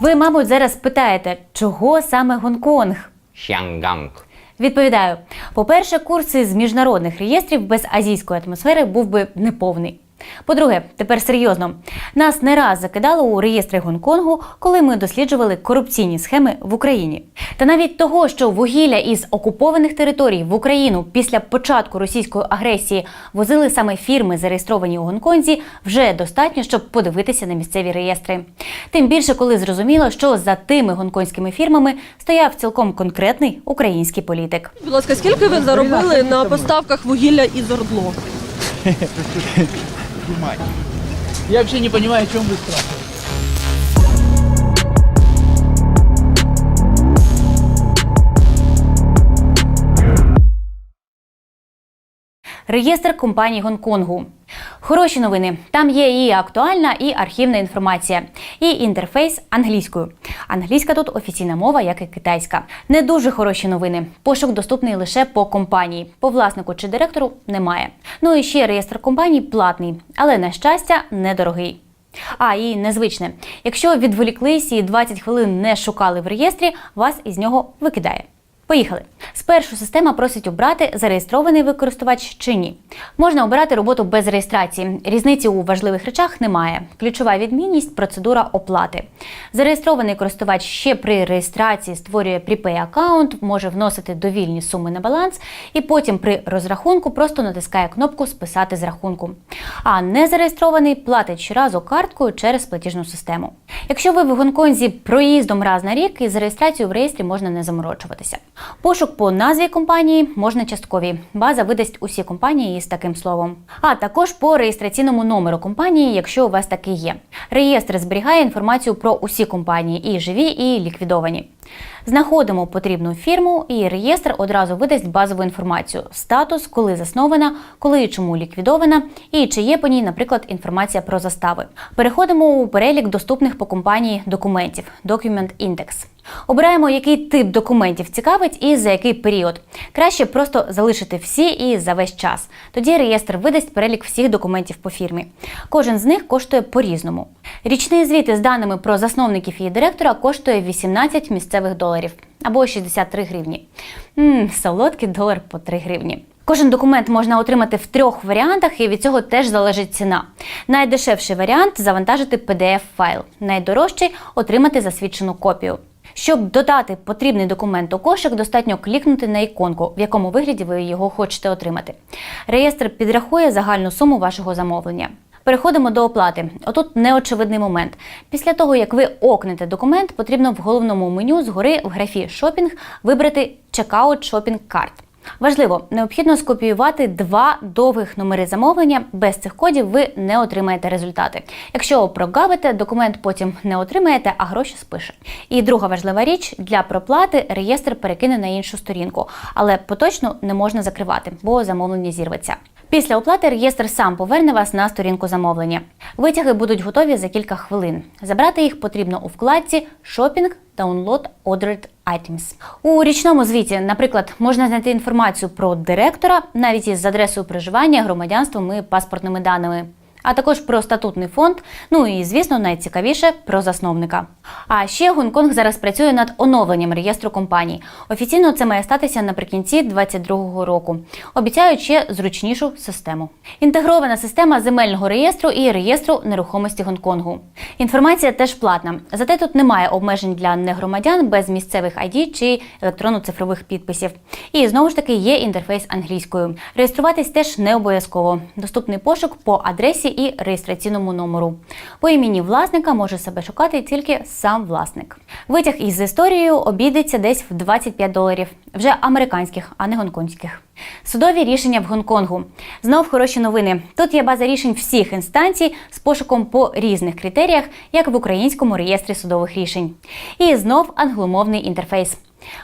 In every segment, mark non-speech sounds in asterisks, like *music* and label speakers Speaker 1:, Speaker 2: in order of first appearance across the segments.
Speaker 1: Ви, мабуть, зараз питаєте, чого саме Гонконг?
Speaker 2: Шанганг.
Speaker 1: Відповідаю: по-перше, курси з міжнародних реєстрів без азійської атмосфери був би неповний. По-друге, тепер серйозно, нас не раз закидало у реєстри Гонконгу, коли ми досліджували корупційні схеми в Україні. Та навіть того, що вугілля із окупованих територій в Україну після початку російської агресії возили саме фірми, зареєстровані у Гонконзі, вже достатньо, щоб подивитися на місцеві реєстри. Тим більше, коли зрозуміло, що за тими гонконгськими фірмами стояв цілком конкретний український політик.
Speaker 3: Будь ласка, скільки ви заробили на поставках вугілля із Ордло? *laughs*
Speaker 4: Я вообще не понимаю, о чем вы спрашиваете.
Speaker 1: Реєстр компаній Гонконгу. Хороші новини. Там є і актуальна, і архівна інформація, і інтерфейс англійською. Англійська тут офіційна мова, як і китайська. Не дуже хороші новини. Пошук доступний лише по компанії. По власнику чи директору немає. Ну і ще реєстр компаній платний, але на щастя недорогий. А і незвичне. Якщо відволіклись і 20 хвилин не шукали в реєстрі, вас із нього викидає. Поїхали. Спершу система просить обрати зареєстрований ви користувач чи ні. Можна обирати роботу без реєстрації. Різниці у важливих речах немає. Ключова відмінність процедура оплати. Зареєстрований користувач ще при реєстрації створює prepay аккаунт, може вносити довільні суми на баланс, і потім при розрахунку просто натискає кнопку Списати з рахунку. А незареєстрований платить щоразу карткою через платіжну систему. Якщо ви в Гонконзі проїздом раз на рік, із реєстрацією в реєстрі можна не заморочуватися. Пошук по назві компанії можна часткові. База видасть усі компанії із таким словом. А також по реєстраційному номеру компанії, якщо у вас такий є. Реєстр зберігає інформацію про усі компанії, і живі, і ліквідовані. Знаходимо потрібну фірму, і реєстр одразу видасть базову інформацію: статус, коли заснована, коли і чому ліквідована, і чи є по ній, наприклад, інформація про застави. Переходимо у перелік доступних по компанії документів Document Index. Обираємо, який тип документів цікавить і за який період. Краще просто залишити всі і за весь час. Тоді реєстр видасть перелік всіх документів по фірмі. Кожен з них коштує по-різному. Річний звіт із даними про засновників і директора коштує 18 місцевих доларів або 63 гривні. Ммм, солодкий долар по 3 гривні. Кожен документ можна отримати в трьох варіантах, і від цього теж залежить ціна. Найдешевший варіант завантажити PDF-файл, найдорожчий отримати засвідчену копію. Щоб додати потрібний документ у кошик, достатньо клікнути на іконку, в якому вигляді ви його хочете отримати. Реєстр підрахує загальну суму вашого замовлення. Переходимо до оплати. Отут неочевидний момент. Після того, як ви окнете документ, потрібно в головному меню згори в графі Шопінг вибрати Checkout Shopping Cart. Важливо, необхідно скопіювати два довгих номери замовлення. Без цих кодів ви не отримаєте результати. Якщо прогавите, документ потім не отримаєте, а гроші спише. І друга важлива річ для проплати реєстр перекине на іншу сторінку, але поточно не можна закривати, бо замовлення зірветься. Після оплати реєстр сам поверне вас на сторінку замовлення. Витяги будуть готові за кілька хвилин. Забрати їх потрібно у вкладці Shopping Download Ordered Items. У річному звіті, наприклад, можна знайти інформацію про директора, навіть із адресою проживання, громадянством і паспортними даними. А також про статутний фонд, ну і звісно, найцікавіше про засновника. А ще Гонконг зараз працює над оновленням реєстру компаній. Офіційно це має статися наприкінці 2022 року. Обіцяють ще зручнішу систему. Інтегрована система земельного реєстру і реєстру нерухомості Гонконгу. Інформація теж платна, зате тут немає обмежень для негромадян без місцевих ID чи електронно-цифрових підписів. І знову ж таки є інтерфейс англійською. Реєструватись теж не обов'язково. Доступний пошук по адресі і реєстраційному номеру. По імені власника може себе шукати тільки сам власник. Витяг із історією обійдеться десь в 25 доларів, вже американських, а не гонконгських. Судові рішення в Гонконгу. Знов хороші новини. Тут є база рішень всіх інстанцій з пошуком по різних критеріях, як в українському реєстрі судових рішень. І знов англомовний інтерфейс.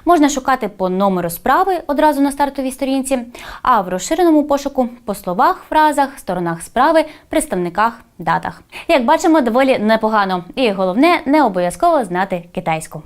Speaker 1: Можна шукати по номеру справи одразу на стартовій сторінці, а в розширеному пошуку по словах, фразах, сторонах справи, представниках, датах. Як бачимо, доволі непогано, і головне не обов'язково знати китайську.